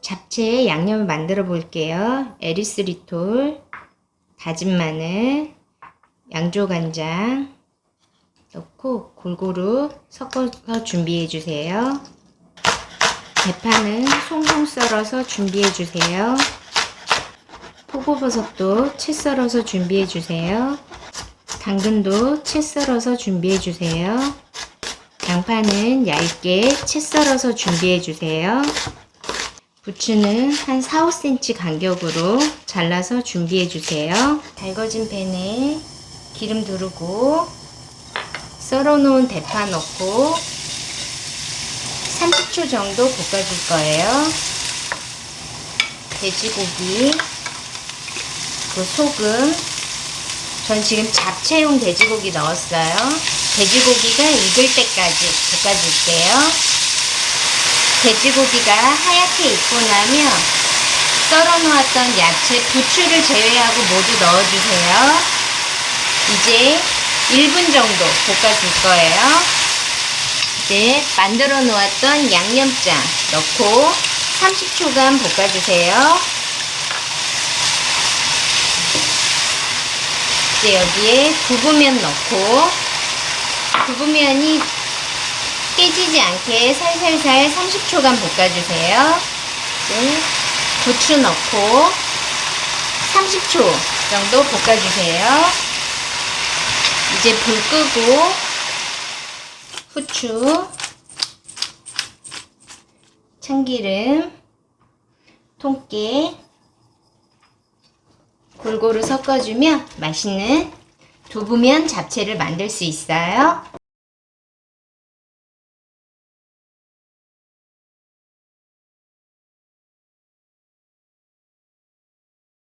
잡채 양념을 만들어 볼게요. 에리스리톨, 다진 마늘, 양조간장 넣고 골고루 섞어서 준비해 주세요. 대파는 송송 썰어서 준비해 주세요. 포고버섯도 채 썰어서 준비해 주세요. 당근도 채 썰어서 준비해 주세요. 양파는 얇게 채 썰어서 준비해 주세요. 부추는 한 4, 5cm 간격으로 잘라서 준비해 주세요. 달궈진 팬에 기름 두르고 썰어 놓은 대파 넣고 30초 정도 볶아줄 거예요. 돼지고기, 그 소금, 전 지금 잡채용 돼지고기 넣었어요. 돼지고기가 익을 때까지 볶아줄게요. 돼지고기가 하얗게 익고 나면 썰어 놓았던 야채, 부추를 제외하고 모두 넣어주세요. 이제 1분 정도 볶아줄 거예요. 이제 만들어 놓았던 양념장 넣고 30초간 볶아주세요. 이제 여기에 두부면 넣고 두부면이 깨지지 않게 살살살 30초간 볶아주세요. 이제 고추 넣고 30초 정도 볶아주세요. 이제 불 끄고 후추, 참기름, 통깨 골고루 섞어주면 맛있는 두부면 잡채를 만들 수 있어요.